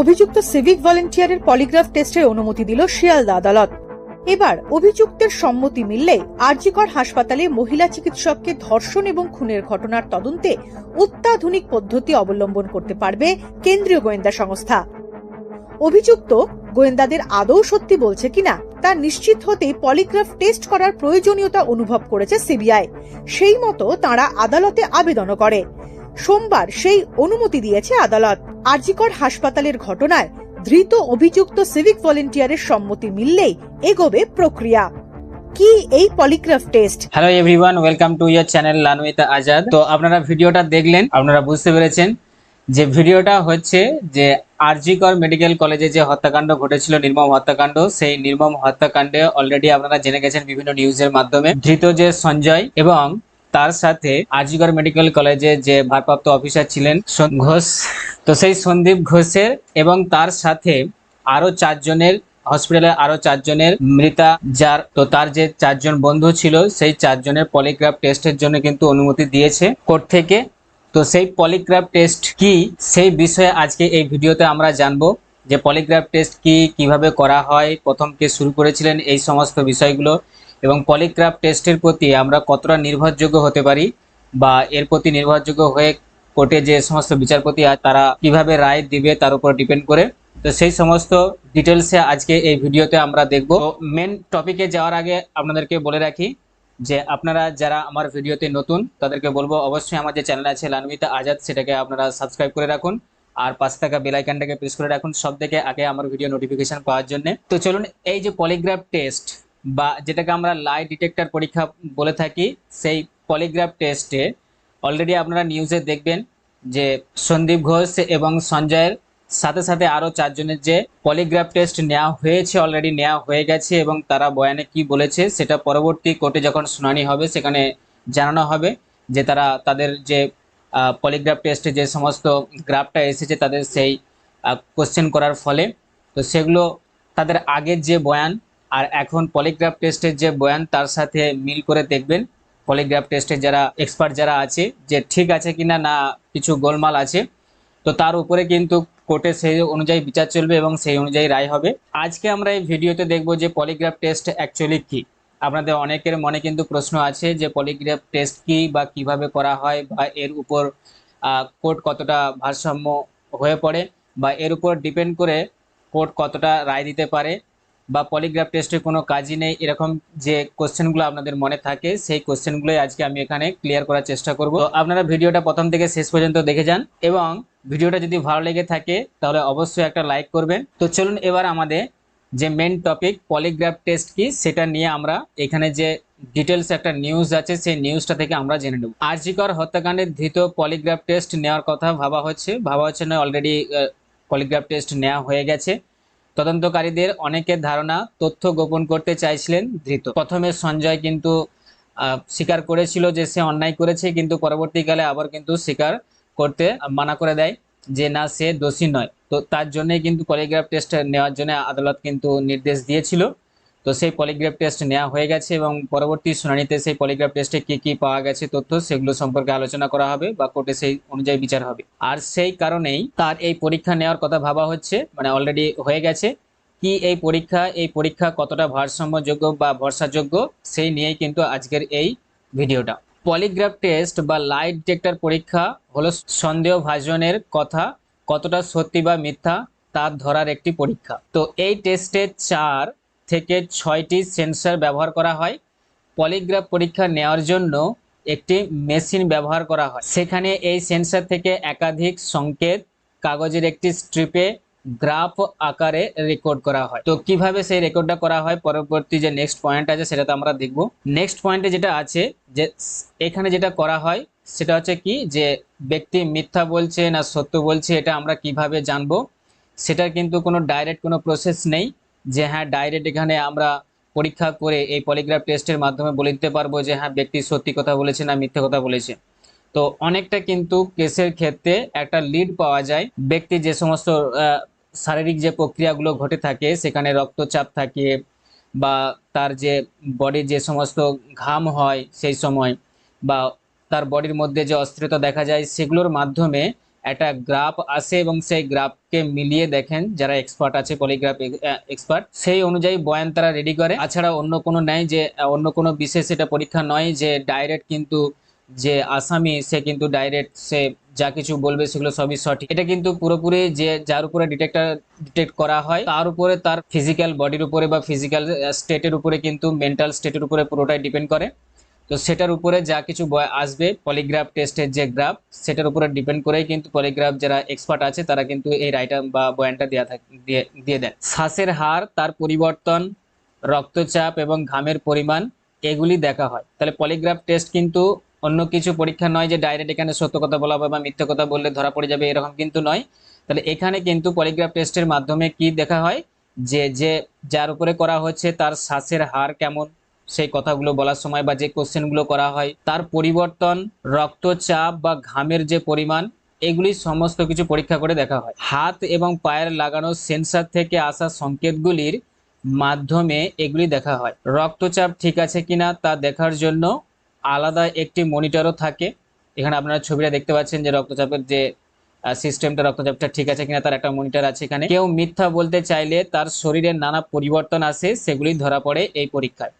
অভিযুক্ত civic ভলেন্টিয়ারের polygraph টেস্টের অনুমতি দিল শিয়ালদা আদালত। এবার অভিযুক্তের সম্মতি মিললে আরজিকর হাসপাতালে মহিলা চিকিৎসককে ধর্ষণ এবং খুনের ঘটনার তদন্তে অত্যাধুনিক পদ্ধতি অবলম্বন করতে পারবে কেন্দ্রীয় গোয়েন্দা সংস্থা। অভিযুক্ত গোয়েন্দাদের আদৌ সত্যি বলছে কিনা, তা নিশ্চিত হতেই পলিগ্রাফ টেস্ট করার প্রয়োজনীয়তা অনুভব করেছে সিবিআই। সেই মতো তারা আদালতে আবেদনও করে। সোমবার সেই অনুমতি দিয়েছে আদালত। আরজিকর হাসপাতালের ঘটনায় ধৃত অভিযুক্ত সিভিক ভলেন্টিয়ারের সম্মতি মিললেই এগোবে প্রক্রিয়া। কি এই polygraph test? Hello everyone welcome to your channel Lanuita Azad তো আপনারা ভিডিওটা দেখলেন, আপনারা বুঝতে পেরেছেন যে ভিডিওটা হচ্ছে যে আরজিকর মেডিকেল কলেজে যে হত্যাকাণ্ড ঘটেছিল, নির্মম হত্যাকাণ্ড, সেই নির্মম হত্যাকাণ্ডে অলরেডি আপনারা জেনে গেছেন বিভিন্ন নিউজের মাধ্যমে। ধৃত যে সঞ্জয় এবং তার সাথে আরজিকর মেডিকেল কলেজে যে ভারপ্রাপ্ত অফিসার ছিলেন ঘোষ। তো সেই সন্দীপ ঘোষের এবং তার সাথে আরও চারজনের, হসপিটালে আরও চারজনের মৃতা যার তো তার যে চারজন বন্ধু ছিল, সেই চারজনের পলিগ্রাফ টেস্টের জন্য কিন্তু অনুমতি দিয়েছে কোর্ট থেকে। তো সেই পলিগ্রাফ টেস্ট কি, সেই বিষয়ে আজকে এই ভিডিওতে আমরা জানব যে পলিগ্রাফ টেস্ট কি, কীভাবে করা হয়, প্রথম কে শুরু করেছিলেন, এই সমস্ত বিষয়গুলো। এবং পলিগ্রাফ টেস্টের প্রতি আমরা কতটা নির্ভরযোগ্য হতে পারি বা এর প্রতি নির্ভরযোগ্য হয়ে কোর্টে যে সমস্ত বিচারপতি তারা কীভাবে রায় দিবে তার উপর ডিপেন্ড করে। তো সেই সমস্ত ডিটেলসে আজকে এই ভিডিওতে আমরা দেখব। মেন টপিকে যাওয়ার আগে আপনাদেরকে বলে রাখি যে আপনারা যারা আমার ভিডিওতে নতুন, তাদেরকে বলব অবশ্যই আমার যে চ্যানেল আছে লানবিতা আজাদ, সেটাকে আপনারা সাবস্ক্রাইব করে রাখুন। আর পাশে থাকা বেল আইকনটাকে প্রেস করে রাখুন সব থেকে আগে আমার ভিডিও নোটিফিকেশন পাওয়ার জন্য। তো চলুন, এই যে পলিগ্রাফ টেস্ট বা যেটাকে আমরা লাই ডিটেক্টর পরীক্ষা বলে থাকি, সেই পলিগ্রাফ টেস্টে অলরেডি আপনারা নিউজে দেখবেন যে সন্দীপ ঘোষ এবং সঞ্জয়ের সাথে সাথে আরও চারজনের যে পলিগ্রাফ টেস্ট নেওয়া হয়েছে অলরেডি নেওয়া হয়ে গেছে এবং তারা বয়ানে কি বলেছে সেটা পরবর্তী কোর্টে যখন শুনানি হবে সেখানে জানানো হবে যে তারা তাদের যে পলিগ্রাফ টেস্টে যে সমস্ত গ্রাফটা এসেছে তাদের সেই কোশ্চেন করার ফলে। তো সেগুলো তাদের আগের যে বয়ান আর এখন পলিগ্রাফ টেস্টের যে বয়ান, তার সাথে মিল করে দেখবেন। পলিগ্রাফ টেস্টে যারা এক্সপার্ট যারা আছে, যে ঠিক আছে কিনা না কিছু গোলমাল আছে, তো তার উপরে কিন্তু কোর্টে সেই অনুযায়ী বিচার চলবে এবং সেই অনুযায়ী রায় হবে। আজকে আমরা এই ভিডিওতে দেখব যে পলিগ্রাফ টেস্ট অ্যাকচুয়ালি কি। আপনাদের অনেকের মনে কিন্তু প্রশ্ন আছে যে পলিগ্রাফ টেস্ট কি বা কীভাবে করা হয় বা এর উপর কোর্ট কতটা ভারসাম্য হয়ে পড়ে বা এর উপর ডিপেন্ড করে কোর্ট কতটা রায় দিতে পারে। বা পলিগ্রাফ টেস্টের কোনো কাজই নেই। এরকম যে কোশ্চেনগুলো আপনাদের মনে থাকে, সেই কোশ্চেনগুলোই আজকে আমি এখানে ক্লিয়ার করার চেষ্টা করব। আপনারা ভিডিওটা প্রথম থেকে শেষ পর্যন্ত দেখে যান এবং ভিডিওটা যদি ভালো লেগে থাকে, তাহলে অবশ্যই একটা লাইক করবেন। তো চলুন এবার আমাদের যে মেন টপিক পলিগ্রাফ টেস্ট কি, সেটা নিয়ে আমরা এখানে যে ডিটেলস একটা নিউজ আছে, সেই নিউজটা থেকে আমরা জেনে নেব। আরজিকর হত্যাকাণ্ডের ধৃত পলিগ্রাফ টেস্ট নেওয়ার কথা ভাবা হচ্ছে। ভাবা হচ্ছে না অলরেডি পলিগ্রাফ টেস্ট নেওয়া হয়ে গেছে। তদন্তকারীদের অনেকের ধারণা তথ্য গোপন করতে চাইছিলেন ধৃত। প্রথমে সঞ্জয় কিন্তু স্বীকার করেছিল যে সে অন্যায় করেছে, কিন্তু পরবর্তীকালে আবার কিন্তু স্বীকার করতে মানা করে দেয় যে না, সে দোষী নয়। তো তার জন্যই কিন্তু পলিগ্রাফ টেস্ট নেওয়ার জন্য আদালত কিন্তু নির্দেশ দিয়েছিল। তো সেই পলিগ্রাফ টেস্ট নেওয়া হয়ে গেছে এবং পরবর্তী শুনানিতে সেই পলিগ্রাফ টেস্টে কি কি পাওয়া গেছে তথ্য সেগুলো সম্পর্কে আলোচনা করা হবে বা কোর্টে সেই অনুযায়ী বিচার হবে। আর সেই কারণেই তার এই পরীক্ষা নেওয়ার কথা ভাবা হচ্ছে মানে অলরেডি হয়ে গেছে। কি এই পরীক্ষা এই পরীক্ষা কতটা ভারসাম্যযোগ্য বা ভরসাযোগ্য সেই নিয়েই কিন্তু আজকের এই ভিডিওটা। পলিগ্রাফ টেস্ট বা লাইট ডিটেক্টর পরীক্ষা হলো সন্দেহ ভাজনের কথা, কতটা সত্যি বা মিথ্যা তা ধরার একটি পরীক্ষা। তো এই টেস্টে চার থেকে ছয়টি সেন্সর ব্যবহার করা হয়। পলিগ্রাফ পরীক্ষা নেওয়ার জন্য একটি মেশিন ব্যবহার করা হয়। সেখানে এই সেন্সর থেকে একাধিক সংকেত, কাগজের একটি স্ট্রিপে গ্রাফ আকারে রেকর্ড করা হয়। তো কীভাবে সেই রেকর্ডটা করা হয়? পরবর্তী যে নেক্সট পয়েন্ট আছে, সেটা তো আমরা দেখব। নেক্সট পয়েন্টে যেটা আছে, যে এখানে যেটা করা হয়, সেটা হচ্ছে কি, যে ব্যক্তি মিথ্যা বলছে না সত্য বলছে, এটা আমরা কীভাবে জানব? সেটার কিন্তু কোনো ডাইরেক্ট কোনো প্রসেস নেই। যে হ্যাঁ ডাইরেক্ট এখানে আমরা পরীক্ষা করে এই পলিগ্রাফ টেস্টের মাধ্যমে বলে দিতে পারব যে হ্যাঁ ব্যক্তি সত্যি কথা বলেছে না মিথ্যে কথা বলেছে। তো অনেকটা কিন্তু কেসের ক্ষেত্রে একটা লিড পাওয়া যায়। ব্যক্তি যে সমস্ত শারীরিক যে প্রক্রিয়াগুলো ঘটে থাকে, সেখানে রক্তচাপ থাকে বা তার যে বডির যে সমস্ত ঘাম হয় সেই সময় বা তার বডির মধ্যে যে অস্থিরতা দেখা যায়, সেগুলোর মাধ্যমে একটা গ্রাফ আসে এবং সেই গ্রাফকে মিলিয়ে দেখেন যারা এক্সপার্ট আছে পলিগ্রাফ এক্সপার্ট সেই অনুযায়ী বয়ান তারা রেডি করে। তাছাড়া অন্য কোনো নেই যে অন্য কোনো বিশেষ এটা পরীক্ষা নয় যে ডাইরেক্ট কিন্তু যে আসামি, সে কিন্তু ডাইরেক্ট সে যা কিছু বলবে সেগুলো সবই সঠিক। এটা কিন্তু পুরোপুরি যে যার উপরে ডিটেক্টর ডিটেক্ট করা হয়, তার উপরে তার ফিজিক্যাল বডির উপরে বা ফিজিক্যাল স্টেটের উপরে কিন্তু মেন্টাল স্টেটের উপরে পুরোটাই ডিপেন্ড করে। তো সেটার উপরে যা কিছু বয়- আসবে পলিগ্রাফ টেস্টের যে গ্রাফ সেটার উপরে ডিপেন্ড করেই কিন্তু পলিগ্রাফ যারা এক্সপার্ট আছে, তারা কিন্তু এই রাইটার বা বয়ানটা দেওয়া দিয়ে দিয়ে দেন। শ্বাসের হার তার পরিবর্তন, রক্তচাপ এবং ঘামের পরিমাণ, এগুলি দেখা হয়। তাহলে পলিগ্রাফ টেস্ট কিন্তু অন্য কিছু পরীক্ষা নয় যে ডাইরেক্ট এখানে সত্য কথা বলা হবে বা মিথ্যে কথা বললে ধরা পড়ে যাবে, এরকম কিন্তু নয়। তাহলে এখানে কিন্তু পলিগ্রাফ টেস্টের মাধ্যমে কি দেখা হয়? যে যে, যার উপরে করা হচ্ছে, তার শ্বাসের হার কেমন সেই কথাগুলো বলার সময় বা যে কোশ্চেনগুলো করা হয়, তার পরিবর্তন, রক্তচাপ বা ঘামের যে পরিমাণ, এগুলি সমস্ত কিছু পরীক্ষা করে দেখা হয়। হাত এবং পায়ের লাগানো সেন্সার থেকে আসা সংকেতগুলির মাধ্যমে এগুলি দেখা হয়। রক্তচাপ ঠিক আছে কিনা তা দেখার জন্য আলাদা একটি মনিটরও থাকে। এখানে আপনারা ছবিটা দেখতে পাচ্ছেন যে রক্তচাপের যে সিস্টেমটা, রক্তচাপটা ঠিক আছে কিনা তার একটা মনিটর আছে এখানে। কেউ মিথ্যা বলতে চাইলে তার শরীরের নানা পরিবর্তন আসে, সেগুলি ধরা পড়ে এই পরীক্ষায়।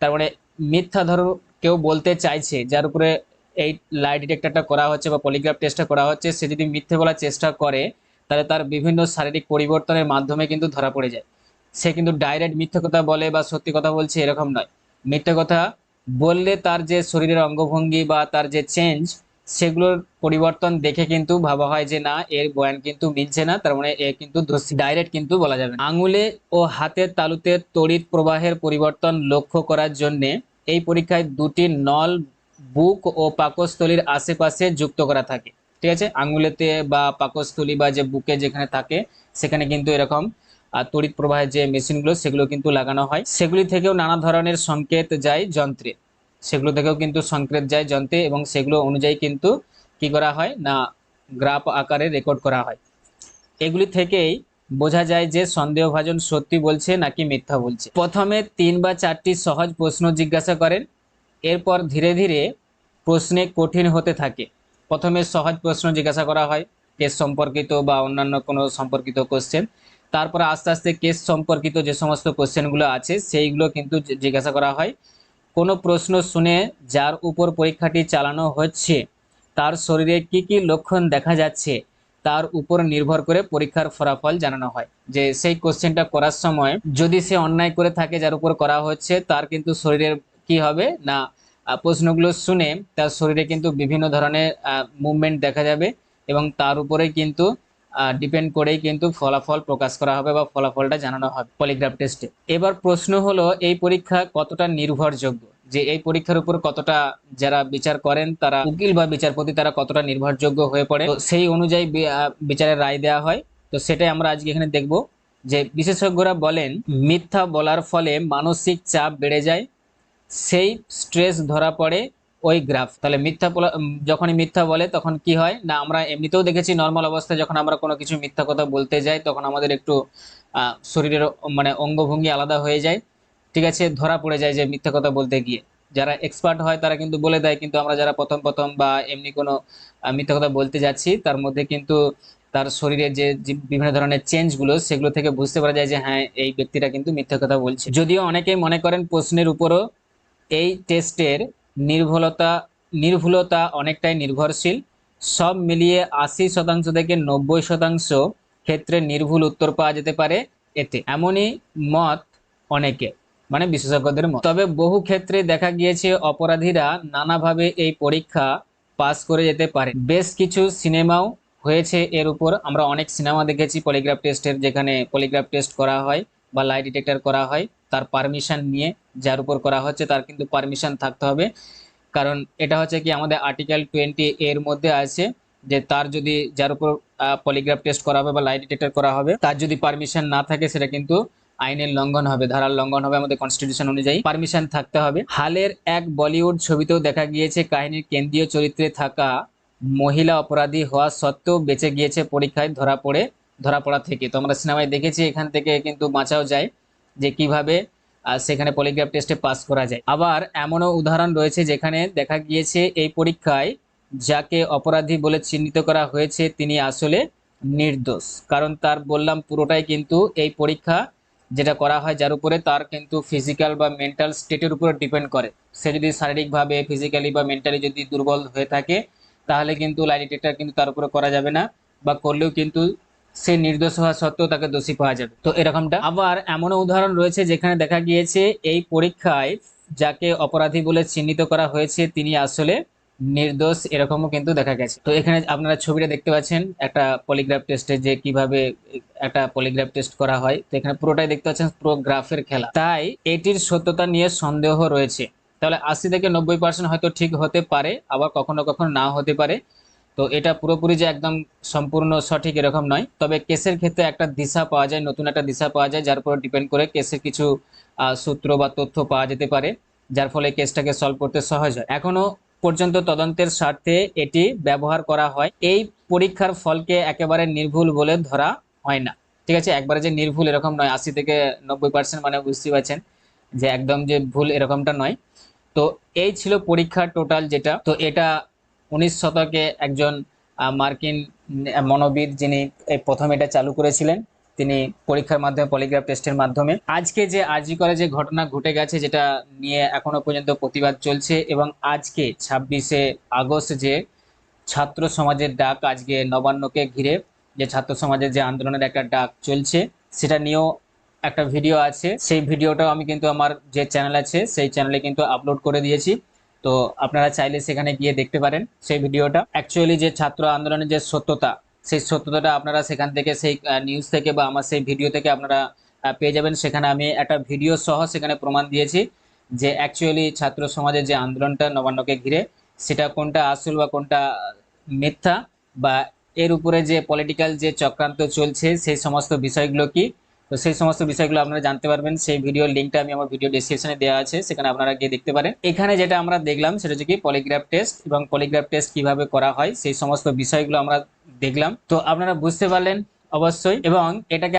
তার মানে মিথ্যা ধরো কেউ বলতে চাইছে, যার উপরে এই লাই ডিটেক্টরটা করা হচ্ছে বা পলিগ্রাফ টেস্টটা করা হচ্ছে, সে যদি মিথ্যে বলার চেষ্টা করে, তাহলে তার বিভিন্ন শারীরিক পরিবর্তনের মাধ্যমে কিন্তু ধরা পড়ে যায়। সে কিন্তু ডাইরেক্ট মিথ্যে কথা বলে বা সত্যি কথা বলছে এরকম নয়। মিথ্যে কথা বললে তার যে শরীরের অঙ্গভঙ্গি বা তার যে চেঞ্জ সেগুলোর পরিবর্তন দেখে কিন্তু ভাবা হয় যে না, এর বয়ান কিন্তু মিলছে না, তার মানে এ কিন্তু ডাইরেক্ট কিন্তু বলা যাবে। আঙুলে ও হাতের তালুতে তড়িৎ প্রবাহের পরিবর্তন লক্ষ্য করার জন্য এই পরীক্ষায় দুটি নল, বুক ও পাকস্থলীর আশেপাশে যুক্ত করা থাকে, ঠিক আছে? আঙুলেতে বা পাকস্থলী বা যে বুকে যেখানে থাকে, সেখানে কিন্তু এরকম আর তড়িৎ প্রবাহের যে মেশিনগুলো সেগুলো কিন্তু লাগানো হয়। সেগুলি থেকেও নানা ধরনের সংকেত যায় যন্ত্রে। সেগুলো থেকেও কিন্তু সংকেত যায় যন্ত্রে এবং সেগুলো অনুযায়ী কিন্তু কি করা হয় না, গ্রাফ আকারে রেকর্ড করা হয়। এগুলি থেকেই বোঝা যায় যে সন্দেহভাজন সত্যি বলছে নাকি মিথ্যা বলছে। প্রথমে তিন বা চারটি সহজ প্রশ্ন জিজ্ঞাসা করেন, এরপর ধীরে ধীরে প্রশ্নে কঠিন হতে থাকে। প্রথমে সহজ প্রশ্ন জিজ্ঞাসা করা হয়, কেস সম্পর্কিত বা অন্যান্য কোনো সম্পর্কিত কোশ্চেন তারপর আস্তে আস্তে কেস সম্পর্কিত যে সমস্ত কোশ্চেনগুলো আছে, সেইগুলো কিন্তু জিজ্ঞাসা করা হয়। কোনো প্রশ্ন শুনে যার উপর পরীক্ষাটি চালানো হচ্ছে, তার শরীরে কি কি লক্ষণ দেখা যাচ্ছে, তার উপর নির্ভর করে পরীক্ষার ফলাফল জানানো হয়। যে সেই কোশ্চেনটা করার সময় যদি সে অন্যায় করে থাকে যার উপর করা হচ্ছে, তার কিন্তু শরীরের কি হবে না প্রশ্নগুলো শুনে তার শরীরে কিন্তু বিভিন্ন ধরনের মুভমেন্ট দেখা যাবে এবং তার উপরে কিন্তু ডিপেন্ড করেই কিন্তু ফলাফল প্রকাশ করা হবে বা ফলাফলটা জানানো হবে পলিগ্রাফ টেস্টে এবার প্রশ্ন হলো, এই পরীক্ষা কতটা নির্ভরযোগ্য? যে এই পরীক্ষার উপর কতটা যারা বিচার করেন, তারা উকিল বা বিচারপতি, তারা কতটা নির্ভরযোগ্য হয়ে পড়ে? তো সেই অনুযায়ী বিচারের রায় দেওয়া হয়। তো সেটাই আমরা আজকে এখানে দেখব যে বিশেষজ্ঞরা বলেন, মিথ্যা বলার ফলে মানসিক চাপ বেড়ে যায়, সেই স্ট্রেস ধরা পড়ে ওই গ্রাফ তাহলে মিথ্যা যখনই মিথ্যা বলে তখন কি হয়? না, আমরা এমনিতেও দেখেছি নর্মাল অবস্থায় যখন আমরা কোনো কিছু মিথ্যা কথা বলতে যাই তখন আমাদের একটু শরীরের মানে অঙ্গভঙ্গি আলাদা হয়ে যায়। ঠিক আছে? ধরা পড়ে যায় যে মিথ্যা কথা বলতে গিয়ে। যারা এক্সপার্ট হয় তারা কিন্তু বলে দেয়, কিন্তু আমরা যারা প্রথম প্রথম বা এমনি কোনো মিথ্যা কথা বলতে যাচ্ছি তার মধ্যে কিন্তু তার শরীরে যে যে বিভিন্ন ধরনের চেঞ্জগুলো সেগুলো থেকে বুঝতে পারা যায় যে হ্যাঁ এই ব্যক্তিটা কিন্তু মিথ্যা কথা বলছে। যদিও অনেকেই মনে করেন প্রশ্নের উপরও এই টেস্টের নির্ভুলতা নির্ভুলতা অনেকটাই নির্ভরশীল। সব মিলিয়ে আশি শতাংশ থেকে নব্বই শতাংশ ক্ষেত্রে নির্ভুল উত্তর পাওয়া যেতে পারে এতে। এমনই মত অনেকে মানে বিশেষজ্ঞদের মত। তবে বহু ক্ষেত্রে দেখা গিয়েছে অপরাধীরা নানাভাবে এই পরীক্ষা পাস করে যেতে পারে। বেশ কিছু সিনেমাও হয়েছে এর উপর। আমরা অনেক সিনেমা দেখেছি, পলিগ্রাফ টেস্টের, যেখানে পলিগ্রাফ টেস্ট করা হয়। বা লাই ডিটেক্টর করা হয়, তার পারমিশন নিয়ে যার উপর করা হচ্ছে তার কিন্তু পারমিশন থাকতে হবে। কারণ এটা হচ্ছে কি আমাদের আর্টিকেল টোয়েন্টি এর মধ্যে আছে যে তার যদি যার উপর পলিগ্রাফ টেস্ট করা হবে বা লাই ডিটেক্টর করা হবে, তার যদি পারমিশন না থাকে সেটা কিন্তু আইনের লঙ্ঘন হবে, ধারার লঙ্ঘন হবে আমাদের কনস্টিটিউশন অনুযায়ী। পারমিশন থাকতে হবে। হালের এক বলিউড ছবিতেও দেখা গিয়েছে কাহিনীর কেন্দ্রীয় চরিত্রে থাকা মহিলা অপরাধী হওয়া সত্ত্বেও বেঁচে গিয়েছে পরীক্ষায় ধরা পড়ে। ধরা পড়া থেকে। তো আমরা সিনেমায় দেখেছি এখান থেকে কিন্তু বাঁচাও যায় যে কীভাবে সেখানে পলিগ্রাফ টেস্টে পাস করা যায়। আবার এমনও উদাহরণ রয়েছে যেখানে দেখা গিয়েছে এই পরীক্ষায় যাকে অপরাধী বলে চিহ্নিত করা হয়েছে, তিনি আসলে নির্দোষ। কারণ তার বললাম পুরোটাই কিন্তু এই পরীক্ষা যেটা করা হয় যার উপরে তার কিন্তু ফিজিক্যাল বা মেন্টাল স্টেটের উপরে ডিপেন্ড করে। সে যদি শারীরিকভাবে ফিজিক্যালি বা মেন্টালি যদি দুর্বল হয়ে থাকে, তাহলে কিন্তু লাই ডিটেক্টর কিন্তু তার উপরে করা যাবে না বা করলেও কিন্তু সে নির্দোষ হওয়া সত্ত্বেও তাকে দোষী পাওয়া যাবে। তো এরকমটা। আবার এমনও উদাহরণ রয়েছে যেখানে দেখা গিয়েছে এই পরীক্ষায় যাকে অপরাধী বলে চিহ্নিত করা হয়েছে, তিনি আসলে নির্দোষ, এরকমও কিন্তু দেখা গেছে। তো এখানে আপনারা ছবিটা দেখতে পাচ্ছেন, একটা পলিগ্রাফ টেস্টে যে কীভাবে একটা পলিগ্রাফ টেস্ট করা হয়। তো এখানে পুরোটাই দেখতে পাচ্ছেন, পুরো গ্রাফের খেলা। তাই এটির সত্যতা নিয়ে সন্দেহ রয়েছে। তাহলে আশি থেকে নব্বই পার্সেন্ট হয়তো ঠিক হতে পারে, আবার কখনো কখনো না হতে পারে। তো এটা পুরোপুরি যে একদম সম্পূর্ণ সঠিক এরকম নয়। তবে কেসের ক্ষেত্রে একটা দিশা পাওয়া যায়, নতুন একটা দিশা পাওয়া যায়, যার উপর ডিপেন্ড করে কেসের কিছু সূত্র বা তথ্য পাওয়া যেতে পারে, যার ফলে কেসটাকে সলভ করতে সহজ হয়। এখনও পর্যন্ত তদন্তের স্বার্থে এটি ব্যবহার করা হয়। এই পরীক্ষার ফলকে একেবারে নির্ভুল বলে ধরা হয় না। ঠিক আছে? একবারে যে নির্ভুল এরকম নয়, আশি থেকে নব্বই পার্সেন্ট মানে বুঝতে পারছেন যে একদম যে ভুল এরকমটা নয়। তো এই ছিল পরীক্ষার টোটাল যেটা। তো এটা উনিশ শতকে একজন মার্কিন মনোবিদ যিনি এই প্রথম এটা চালু করেছিলেন, তিনি পরীক্ষার মাধ্যমে, পলিগ্রাফ টেস্টের মাধ্যমে। আজকে যে আরজি করে যে ঘটনা ঘটে গেছে, যেটা নিয়ে এখনও পর্যন্ত প্রতিবাদ চলছে, এবং আজকে ছাব্বিশে আগস্ট যে ছাত্র সমাজের ডাক আজকে নবান্নকে ঘিরে, যে ছাত্র সমাজের যে আন্দোলনের একটা ডাক চলছে, সেটা নিয়েও একটা ভিডিও আছে। সেই ভিডিওটাও আমি কিন্তু আমার যে চ্যানেল আছে, সেই চ্যানেলে কিন্তু আপলোড করে দিয়েছি। তো আপনারা চাইলে সেখানে গিয়ে দেখতে পারেন সেই ভিডিওটা। অ্যাকচুয়ালি যে ছাত্র আন্দোলনের যে সত্যতা, সেই সত্যতাটা আপনারা সেখান থেকে সেই নিউজ থেকে বা আমার সেই ভিডিও থেকে আপনারা পেয়ে যাবেন। সেখানে আমি একটা ভিডিও সহ সেখানে প্রমাণ দিয়েছি যে অ্যাকচুয়ালি ছাত্র সমাজের যে আন্দোলনটা নবান্নকে ঘিরে, সেটা কোনটা আসল বা কোনটা মিথ্যা বা এর উপরে যে পলিটিক্যাল যে চক্রান্ত চলছে, সেই সমস্ত বিষয়গুলো কি তো সেই সমস্ত বিষয়গুলো আপনারা জানতে পারবেন। সেই ভিডিও লিঙ্কটা আমি আমার ভিডিও ডিসক্রিপশনে দেওয়া আছে, সেখানে আপনারা গিয়ে দেখতে পারেন। এখানে যেটা আমরা দেখলাম, সেটা হচ্ছে কি পলিগ্রাফ টেস্ট এবং পলিগ্রাফ টেস্ট কীভাবে করা হয়, সেই সমস্ত বিষয়গুলো আমরা দেখলাম। তো আপনারা বুঝতে পারলেন অবশ্যই এবং এটাকে